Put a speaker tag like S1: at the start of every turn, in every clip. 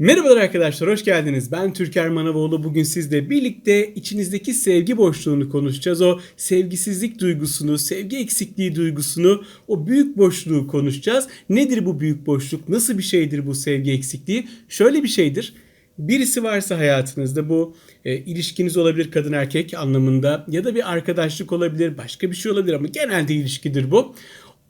S1: Merhabalar arkadaşlar, hoş geldiniz. Ben Türker Manavoğlu. Bugün sizle birlikte içinizdeki sevgi boşluğunu konuşacağız. O sevgisizlik duygusunu, sevgi eksikliği duygusunu, o büyük boşluğu konuşacağız. Nedir bu büyük boşluk? Nasıl bir şeydir bu sevgi eksikliği? Şöyle bir şeydir. Birisi varsa hayatınızda bu e, ilişkiniz olabilir kadın erkek anlamında ya da bir arkadaşlık olabilir, başka bir şey olabilir ama genelde ilişkidir bu.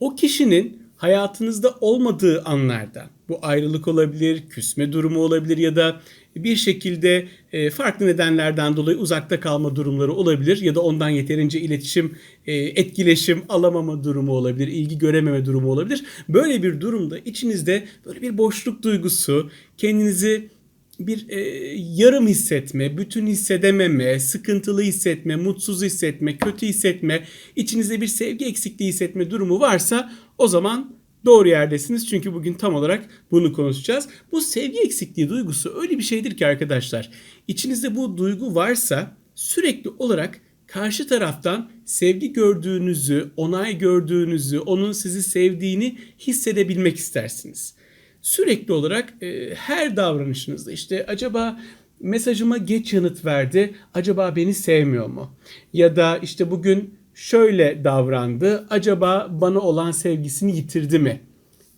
S1: O kişinin hayatınızda olmadığı anlarda bu ayrılık olabilir, küsme durumu olabilir ya da bir şekilde e, farklı nedenlerden dolayı uzakta kalma durumları olabilir ya da ondan yeterince iletişim, e, etkileşim alamama durumu olabilir, ilgi görememe durumu olabilir. Böyle bir durumda içinizde böyle bir boşluk duygusu, kendinizi bir e, yarım hissetme, bütün hissedememe, sıkıntılı hissetme, mutsuz hissetme, kötü hissetme, içinizde bir sevgi eksikliği hissetme durumu varsa o zaman doğru yerdesiniz. Çünkü bugün tam olarak bunu konuşacağız. Bu sevgi eksikliği duygusu öyle bir şeydir ki arkadaşlar. İçinizde bu duygu varsa sürekli olarak karşı taraftan sevgi gördüğünüzü, onay gördüğünüzü, onun sizi sevdiğini hissedebilmek istersiniz sürekli olarak e, her davranışınızda işte acaba mesajıma geç yanıt verdi, acaba beni sevmiyor mu? Ya da işte bugün şöyle davrandı, acaba bana olan sevgisini yitirdi mi?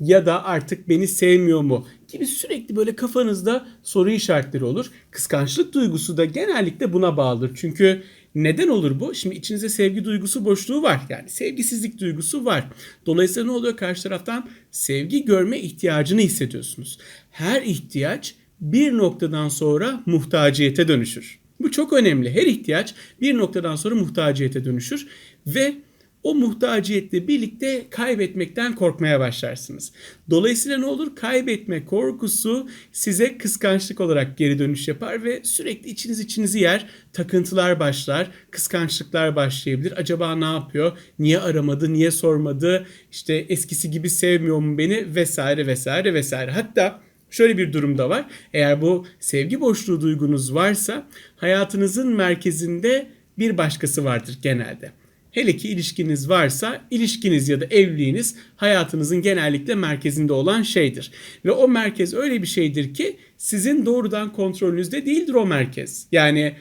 S1: Ya da artık beni sevmiyor mu? Gibi sürekli böyle kafanızda soru işaretleri olur. Kıskançlık duygusu da genellikle buna bağlıdır. Çünkü neden olur bu? Şimdi içinizde sevgi duygusu boşluğu var. Yani sevgisizlik duygusu var. Dolayısıyla ne oluyor? Karşı taraftan sevgi görme ihtiyacını hissediyorsunuz. Her ihtiyaç bir noktadan sonra muhtaciyete dönüşür. Bu çok önemli. Her ihtiyaç bir noktadan sonra muhtaciyete dönüşür ve o muhtaciyetle birlikte kaybetmekten korkmaya başlarsınız. Dolayısıyla ne olur? Kaybetme korkusu size kıskançlık olarak geri dönüş yapar ve sürekli içiniz içinizi yer, takıntılar başlar, kıskançlıklar başlayabilir. Acaba ne yapıyor? Niye aramadı? Niye sormadı? İşte eskisi gibi sevmiyor mu beni? Vesaire vesaire vesaire. Hatta Şöyle bir durumda var. Eğer bu sevgi boşluğu duygunuz varsa hayatınızın merkezinde bir başkası vardır genelde. Hele ki ilişkiniz varsa ilişkiniz ya da evliliğiniz hayatınızın genellikle merkezinde olan şeydir. Ve o merkez öyle bir şeydir ki sizin doğrudan kontrolünüzde değildir o merkez. Yani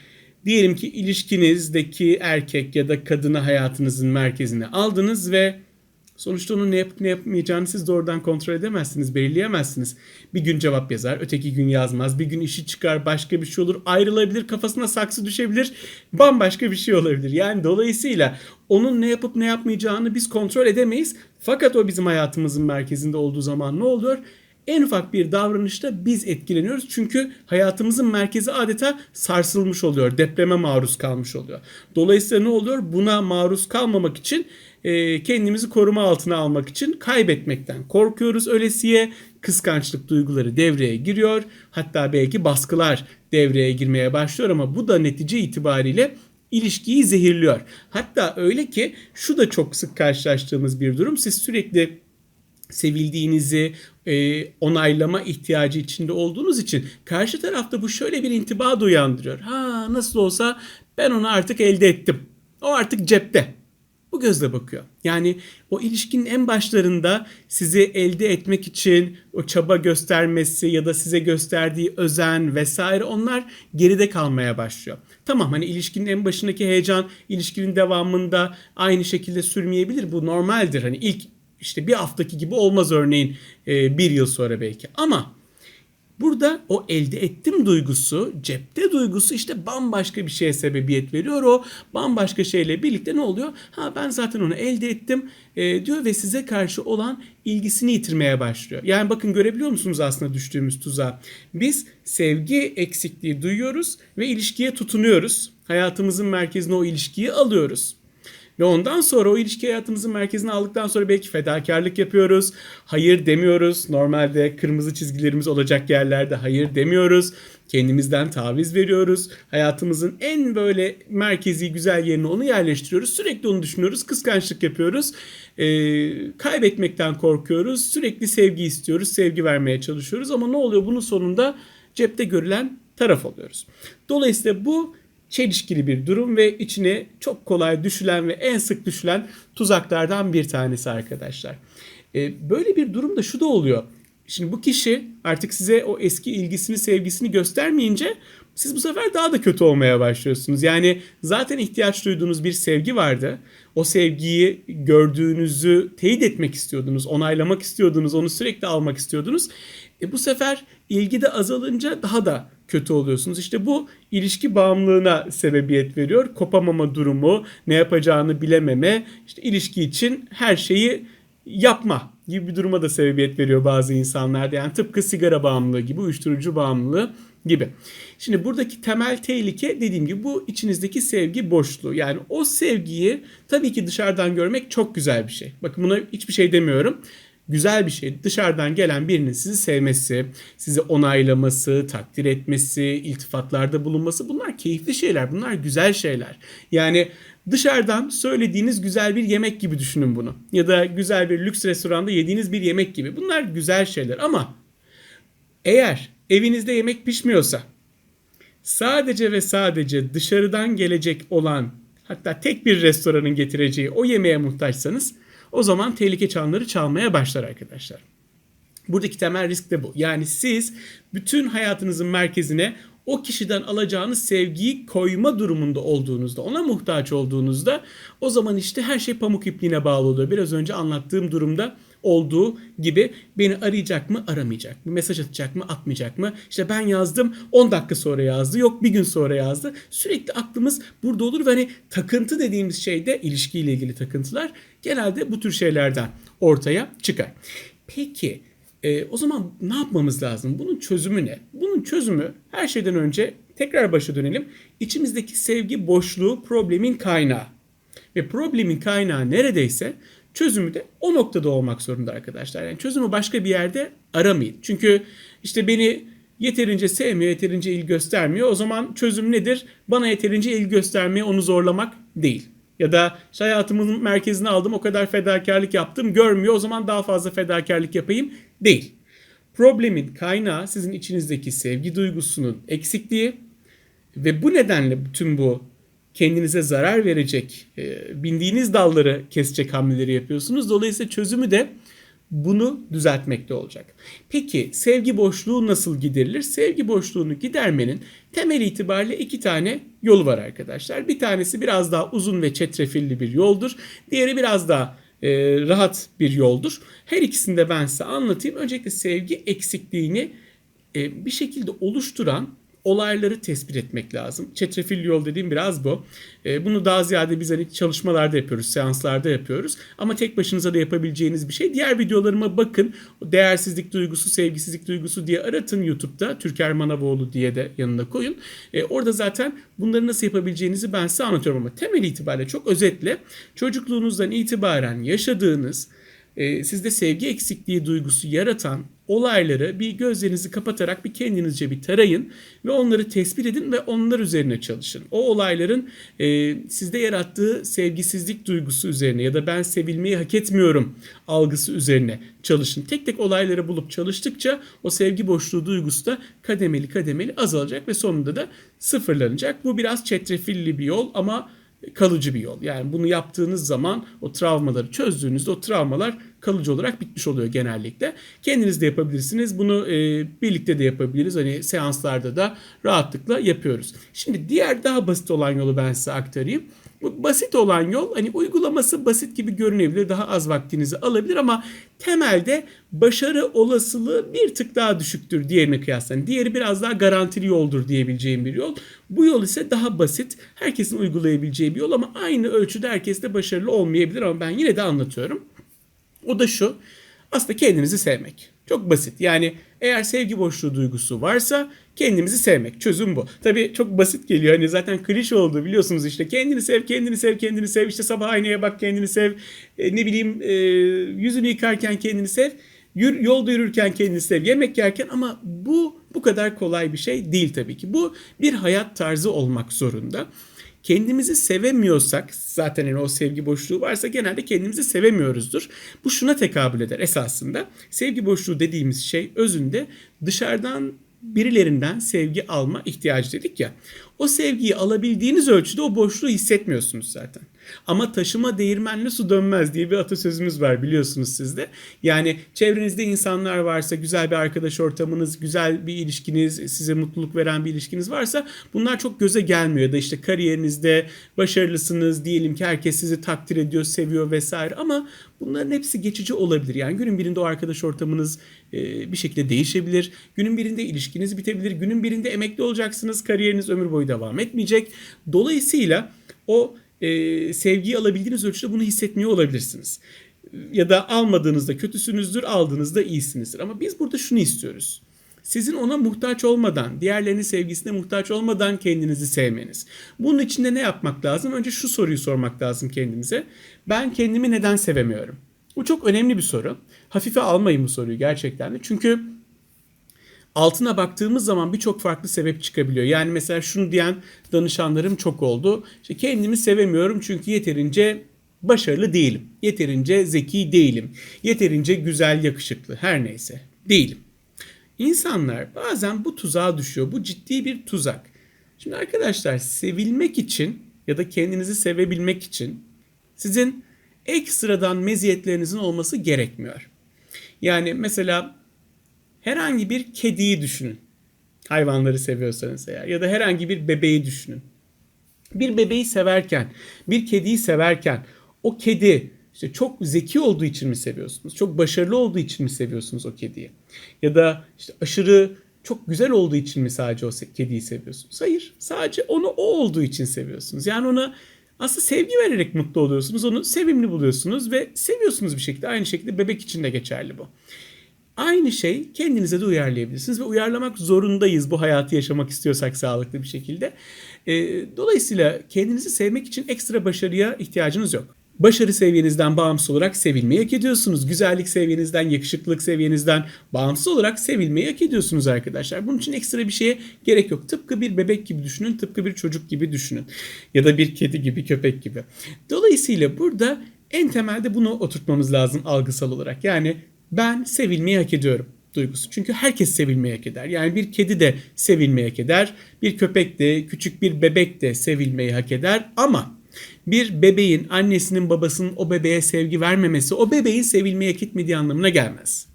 S1: diyelim ki ilişkinizdeki erkek ya da kadını hayatınızın merkezine aldınız ve Sonuçta onun ne yapıp ne yapmayacağını siz doğrudan kontrol edemezsiniz, belirleyemezsiniz. Bir gün cevap yazar, öteki gün yazmaz. Bir gün işi çıkar, başka bir şey olur, ayrılabilir, kafasına saksı düşebilir, bambaşka bir şey olabilir. Yani dolayısıyla onun ne yapıp ne yapmayacağını biz kontrol edemeyiz. Fakat o bizim hayatımızın merkezinde olduğu zaman ne oluyor? En ufak bir davranışta biz etkileniyoruz. Çünkü hayatımızın merkezi adeta sarsılmış oluyor. Depreme maruz kalmış oluyor. Dolayısıyla ne oluyor? Buna maruz kalmamak için e, kendimizi koruma altına almak için kaybetmekten korkuyoruz ölesiye. Kıskançlık duyguları devreye giriyor. Hatta belki baskılar devreye girmeye başlıyor ama bu da netice itibariyle ilişkiyi zehirliyor. Hatta öyle ki şu da çok sık karşılaştığımız bir durum. Siz sürekli sevildiğinizi e, onaylama ihtiyacı içinde olduğunuz için karşı tarafta bu şöyle bir intiba uyandırıyor. Ha nasıl olsa ben onu artık elde ettim. O artık cepte. Bu gözle bakıyor. Yani o ilişkinin en başlarında sizi elde etmek için o çaba göstermesi ya da size gösterdiği özen vesaire onlar geride kalmaya başlıyor. Tamam hani ilişkinin en başındaki heyecan ilişkinin devamında aynı şekilde sürmeyebilir. Bu normaldir. Hani ilk işte bir haftaki gibi olmaz örneğin bir yıl sonra belki. Ama Burada o elde ettim duygusu, cepte duygusu işte bambaşka bir şeye sebebiyet veriyor. O bambaşka şeyle birlikte ne oluyor? Ha ben zaten onu elde ettim e, diyor ve size karşı olan ilgisini yitirmeye başlıyor. Yani bakın görebiliyor musunuz aslında düştüğümüz tuzağa? Biz sevgi eksikliği duyuyoruz ve ilişkiye tutunuyoruz. Hayatımızın merkezine o ilişkiyi alıyoruz. Ve ondan sonra o ilişki hayatımızın merkezine aldıktan sonra belki fedakarlık yapıyoruz. Hayır demiyoruz. Normalde kırmızı çizgilerimiz olacak yerlerde hayır demiyoruz. Kendimizden taviz veriyoruz. Hayatımızın en böyle merkezi güzel yerine onu yerleştiriyoruz. Sürekli onu düşünüyoruz. Kıskançlık yapıyoruz. Ee, kaybetmekten korkuyoruz. Sürekli sevgi istiyoruz. Sevgi vermeye çalışıyoruz. Ama ne oluyor? Bunun sonunda cepte görülen taraf oluyoruz. Dolayısıyla bu çelişkili bir durum ve içine çok kolay düşülen ve en sık düşülen tuzaklardan bir tanesi arkadaşlar. E, böyle bir durumda şu da oluyor. Şimdi bu kişi artık size o eski ilgisini, sevgisini göstermeyince siz bu sefer daha da kötü olmaya başlıyorsunuz. Yani zaten ihtiyaç duyduğunuz bir sevgi vardı. O sevgiyi gördüğünüzü teyit etmek istiyordunuz, onaylamak istiyordunuz, onu sürekli almak istiyordunuz. E bu sefer ilgi de azalınca daha da kötü oluyorsunuz. İşte bu ilişki bağımlılığına sebebiyet veriyor. Kopamama durumu, ne yapacağını bilememe, işte ilişki için her şeyi yapma gibi bir duruma da sebebiyet veriyor bazı insanlarda. Yani tıpkı sigara bağımlılığı gibi, uyuşturucu bağımlılığı gibi. Şimdi buradaki temel tehlike dediğim gibi bu içinizdeki sevgi boşluğu. Yani o sevgiyi tabii ki dışarıdan görmek çok güzel bir şey. Bakın buna hiçbir şey demiyorum güzel bir şey. Dışarıdan gelen birinin sizi sevmesi, sizi onaylaması, takdir etmesi, iltifatlarda bulunması bunlar keyifli şeyler. Bunlar güzel şeyler. Yani dışarıdan söylediğiniz güzel bir yemek gibi düşünün bunu. Ya da güzel bir lüks restoranda yediğiniz bir yemek gibi. Bunlar güzel şeyler ama eğer evinizde yemek pişmiyorsa sadece ve sadece dışarıdan gelecek olan hatta tek bir restoranın getireceği o yemeğe muhtaçsanız o zaman tehlike çanları çalmaya başlar arkadaşlar. Buradaki temel risk de bu. Yani siz bütün hayatınızın merkezine o kişiden alacağınız sevgiyi koyma durumunda olduğunuzda, ona muhtaç olduğunuzda o zaman işte her şey pamuk ipliğine bağlı oluyor. Biraz önce anlattığım durumda olduğu gibi beni arayacak mı aramayacak mı mesaj atacak mı atmayacak mı işte ben yazdım 10 dakika sonra yazdı yok bir gün sonra yazdı sürekli aklımız burada olur ve hani takıntı dediğimiz şey de ilişkiyle ilgili takıntılar genelde bu tür şeylerden ortaya çıkar. Peki e, o zaman ne yapmamız lazım? Bunun çözümü ne? Bunun çözümü her şeyden önce tekrar başa dönelim. İçimizdeki sevgi boşluğu problemin kaynağı. Ve problemin kaynağı neredeyse çözümü de o noktada olmak zorunda arkadaşlar. Yani çözümü başka bir yerde aramayın. Çünkü işte beni yeterince sevmiyor, yeterince ilgi göstermiyor. O zaman çözüm nedir? Bana yeterince ilgi göstermeye onu zorlamak değil. Ya da işte hayatımın merkezine aldım o kadar fedakarlık yaptım görmüyor o zaman daha fazla fedakarlık yapayım değil. Problemin kaynağı sizin içinizdeki sevgi duygusunun eksikliği ve bu nedenle bütün bu kendinize zarar verecek, e, bindiğiniz dalları kesecek hamleleri yapıyorsunuz. Dolayısıyla çözümü de bunu düzeltmekte olacak. Peki sevgi boşluğu nasıl giderilir? Sevgi boşluğunu gidermenin temel itibariyle iki tane yolu var arkadaşlar. Bir tanesi biraz daha uzun ve çetrefilli bir yoldur. Diğeri biraz daha e, rahat bir yoldur. Her ikisini de ben size anlatayım. Öncelikle sevgi eksikliğini e, bir şekilde oluşturan olayları tespit etmek lazım. Çetrefilli yol dediğim biraz bu. E, bunu daha ziyade biz hani çalışmalarda yapıyoruz, seanslarda yapıyoruz. Ama tek başınıza da yapabileceğiniz bir şey. Diğer videolarıma bakın. Değersizlik duygusu, sevgisizlik duygusu diye aratın YouTube'da. Türker Manavoğlu diye de yanına koyun. E, orada zaten bunları nasıl yapabileceğinizi ben size anlatıyorum ama temel itibariyle çok özetle çocukluğunuzdan itibaren yaşadığınız e, sizde sevgi eksikliği duygusu yaratan olayları bir gözlerinizi kapatarak bir kendinizce bir tarayın ve onları tespit edin ve onlar üzerine çalışın. O olayların e, sizde yarattığı sevgisizlik duygusu üzerine ya da ben sevilmeyi hak etmiyorum algısı üzerine çalışın. Tek tek olayları bulup çalıştıkça o sevgi boşluğu duygusu da kademeli kademeli azalacak ve sonunda da sıfırlanacak. Bu biraz çetrefilli bir yol ama kalıcı bir yol. Yani bunu yaptığınız zaman o travmaları çözdüğünüzde o travmalar kalıcı olarak bitmiş oluyor genellikle. Kendiniz de yapabilirsiniz. Bunu e, birlikte de yapabiliriz. Hani seanslarda da rahatlıkla yapıyoruz. Şimdi diğer daha basit olan yolu ben size aktarayım. Basit olan yol hani uygulaması basit gibi görünebilir. Daha az vaktinizi alabilir ama temelde başarı olasılığı bir tık daha düşüktür diğerine kıyasla. Yani diğeri biraz daha garantili yoldur diyebileceğim bir yol. Bu yol ise daha basit. Herkesin uygulayabileceği bir yol ama aynı ölçüde herkes de başarılı olmayabilir ama ben yine de anlatıyorum. O da şu. Aslında kendinizi sevmek. Çok basit. Yani eğer sevgi boşluğu duygusu varsa kendimizi sevmek. Çözüm bu. Tabii çok basit geliyor. Hani zaten klişe oldu biliyorsunuz işte. Kendini sev, kendini sev, kendini sev. İşte sabah aynaya bak kendini sev. E, ne bileyim e, yüzünü yıkarken kendini sev. Yür, yolda yürürken kendini sev. Yemek yerken ama bu bu kadar kolay bir şey değil tabii ki. Bu bir hayat tarzı olmak zorunda kendimizi sevemiyorsak zaten yani o sevgi boşluğu varsa genelde kendimizi sevemiyoruzdur. Bu şuna tekabül eder esasında. Sevgi boşluğu dediğimiz şey özünde dışarıdan birilerinden sevgi alma ihtiyacı dedik ya. O sevgiyi alabildiğiniz ölçüde o boşluğu hissetmiyorsunuz zaten. Ama taşıma değirmenle su dönmez diye bir atasözümüz var biliyorsunuz siz de. Yani çevrenizde insanlar varsa, güzel bir arkadaş ortamınız, güzel bir ilişkiniz, size mutluluk veren bir ilişkiniz varsa bunlar çok göze gelmiyor. Ya da işte kariyerinizde başarılısınız diyelim ki herkes sizi takdir ediyor, seviyor vesaire ama bunların hepsi geçici olabilir. Yani günün birinde o arkadaş ortamınız e, bir şekilde değişebilir. Günün birinde ilişkiniz bitebilir. Günün birinde emekli olacaksınız. Kariyeriniz ömür boyu devam etmeyecek. Dolayısıyla o e, sevgiyi alabildiğiniz ölçüde bunu hissetmiyor olabilirsiniz. Ya da almadığınızda kötüsünüzdür, aldığınızda iyisinizdir. Ama biz burada şunu istiyoruz. Sizin ona muhtaç olmadan, diğerlerinin sevgisine muhtaç olmadan kendinizi sevmeniz. Bunun için de ne yapmak lazım? Önce şu soruyu sormak lazım kendimize. Ben kendimi neden sevemiyorum? Bu çok önemli bir soru. Hafife almayın bu soruyu gerçekten de. Çünkü altına baktığımız zaman birçok farklı sebep çıkabiliyor. Yani mesela şunu diyen danışanlarım çok oldu. İşte kendimi sevemiyorum çünkü yeterince başarılı değilim. Yeterince zeki değilim. Yeterince güzel, yakışıklı her neyse değilim. İnsanlar bazen bu tuzağa düşüyor. Bu ciddi bir tuzak. Şimdi arkadaşlar sevilmek için ya da kendinizi sevebilmek için sizin ekstradan meziyetlerinizin olması gerekmiyor. Yani mesela herhangi bir kediyi düşünün. Hayvanları seviyorsanız eğer ya da herhangi bir bebeği düşünün. Bir bebeği severken, bir kediyi severken o kedi işte çok zeki olduğu için mi seviyorsunuz? Çok başarılı olduğu için mi seviyorsunuz o kediyi? Ya da işte aşırı çok güzel olduğu için mi sadece o kediyi seviyorsunuz? Hayır. Sadece onu o olduğu için seviyorsunuz. Yani ona aslında sevgi vererek mutlu oluyorsunuz. Onu sevimli buluyorsunuz ve seviyorsunuz bir şekilde. Aynı şekilde bebek için de geçerli bu. Aynı şey kendinize de uyarlayabilirsiniz ve uyarlamak zorundayız bu hayatı yaşamak istiyorsak sağlıklı bir şekilde. Dolayısıyla kendinizi sevmek için ekstra başarıya ihtiyacınız yok. Başarı seviyenizden bağımsız olarak sevilmeyi hak ediyorsunuz. Güzellik seviyenizden, yakışıklık seviyenizden bağımsız olarak sevilmeyi hak ediyorsunuz arkadaşlar. Bunun için ekstra bir şeye gerek yok. Tıpkı bir bebek gibi düşünün, tıpkı bir çocuk gibi düşünün. Ya da bir kedi gibi, köpek gibi. Dolayısıyla burada en temelde bunu oturtmamız lazım algısal olarak. Yani ben sevilmeyi hak ediyorum duygusu. Çünkü herkes sevilmeyi hak eder. Yani bir kedi de sevilmeyi hak eder. Bir köpek de, küçük bir bebek de sevilmeyi hak eder. Ama bir bebeğin annesinin babasının o bebeğe sevgi vermemesi o bebeğin sevilmeye hak etmediği anlamına gelmez.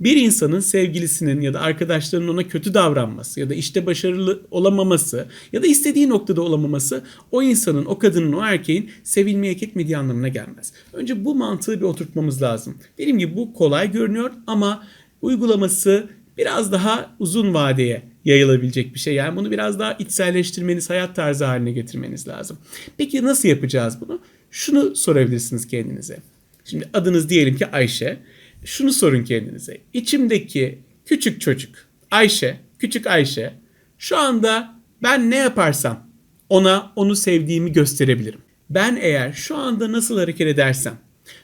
S1: Bir insanın sevgilisinin ya da arkadaşlarının ona kötü davranması ya da işte başarılı olamaması ya da istediği noktada olamaması o insanın, o kadının, o erkeğin sevilmeye hak etmediği anlamına gelmez. Önce bu mantığı bir oturtmamız lazım. Dediğim gibi bu kolay görünüyor ama uygulaması biraz daha uzun vadeye yayılabilecek bir şey. Yani bunu biraz daha içselleştirmeniz, hayat tarzı haline getirmeniz lazım. Peki nasıl yapacağız bunu? Şunu sorabilirsiniz kendinize. Şimdi adınız diyelim ki Ayşe. Şunu sorun kendinize. İçimdeki küçük çocuk Ayşe, küçük Ayşe şu anda ben ne yaparsam ona onu sevdiğimi gösterebilirim. Ben eğer şu anda nasıl hareket edersem,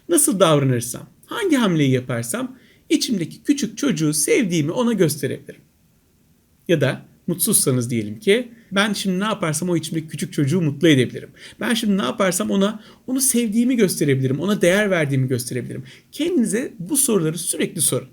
S1: nasıl davranırsam, hangi hamleyi yaparsam içimdeki küçük çocuğu sevdiğimi ona gösterebilirim. Ya da mutsuzsanız diyelim ki ben şimdi ne yaparsam o içimdeki küçük çocuğu mutlu edebilirim. Ben şimdi ne yaparsam ona onu sevdiğimi gösterebilirim. Ona değer verdiğimi gösterebilirim. Kendinize bu soruları sürekli sorun.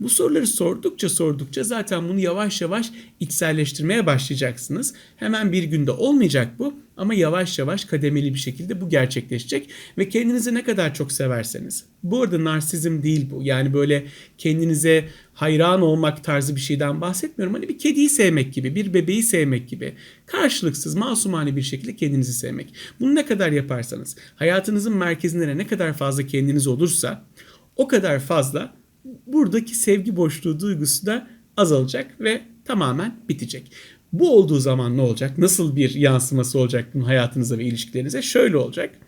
S1: Bu soruları sordukça sordukça zaten bunu yavaş yavaş içselleştirmeye başlayacaksınız. Hemen bir günde olmayacak bu ama yavaş yavaş kademeli bir şekilde bu gerçekleşecek ve kendinizi ne kadar çok severseniz. Bu arada narsizm değil bu. Yani böyle kendinize hayran olmak tarzı bir şeyden bahsetmiyorum. Hani bir kediyi sevmek gibi, bir bebeği sevmek gibi. Karşılıksız, masumane bir şekilde kendinizi sevmek. Bunu ne kadar yaparsanız, hayatınızın merkezinde ne kadar fazla kendiniz olursa o kadar fazla buradaki sevgi boşluğu duygusu da azalacak ve tamamen bitecek. Bu olduğu zaman ne olacak? Nasıl bir yansıması olacak bunun hayatınıza ve ilişkilerinize? Şöyle olacak.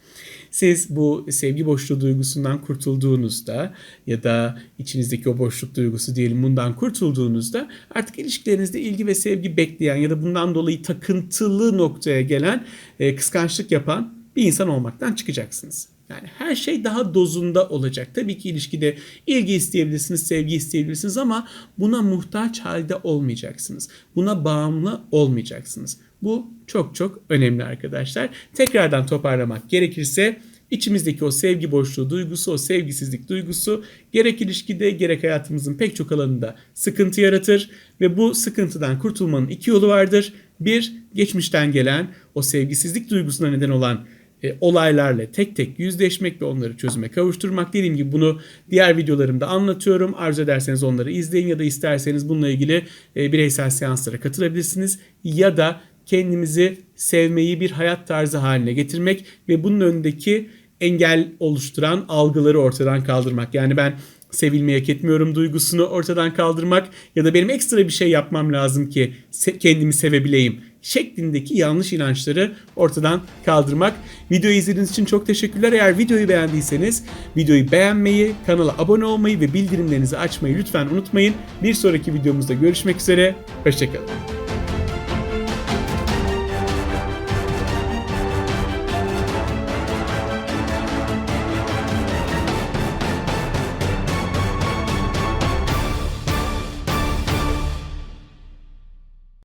S1: Siz bu sevgi boşluğu duygusundan kurtulduğunuzda ya da içinizdeki o boşluk duygusu diyelim bundan kurtulduğunuzda artık ilişkilerinizde ilgi ve sevgi bekleyen ya da bundan dolayı takıntılı noktaya gelen e, kıskançlık yapan bir insan olmaktan çıkacaksınız. Yani her şey daha dozunda olacak. Tabii ki ilişkide ilgi isteyebilirsiniz, sevgi isteyebilirsiniz ama buna muhtaç halde olmayacaksınız. Buna bağımlı olmayacaksınız. Bu çok çok önemli arkadaşlar. Tekrardan toparlamak gerekirse içimizdeki o sevgi boşluğu duygusu, o sevgisizlik duygusu gerek ilişkide gerek hayatımızın pek çok alanında sıkıntı yaratır ve bu sıkıntıdan kurtulmanın iki yolu vardır. Bir, geçmişten gelen o sevgisizlik duygusuna neden olan e, olaylarla tek tek yüzleşmek ve onları çözüme kavuşturmak. Dediğim gibi bunu diğer videolarımda anlatıyorum. Arzu ederseniz onları izleyin ya da isterseniz bununla ilgili e, bireysel seanslara katılabilirsiniz. Ya da kendimizi sevmeyi bir hayat tarzı haline getirmek ve bunun önündeki engel oluşturan algıları ortadan kaldırmak. Yani ben sevilmeyi hak etmiyorum duygusunu ortadan kaldırmak ya da benim ekstra bir şey yapmam lazım ki kendimi sevebileyim şeklindeki yanlış inançları ortadan kaldırmak. Videoyu izlediğiniz için çok teşekkürler. Eğer videoyu beğendiyseniz videoyu beğenmeyi, kanala abone olmayı ve bildirimlerinizi açmayı lütfen unutmayın. Bir sonraki videomuzda görüşmek üzere. Hoşçakalın.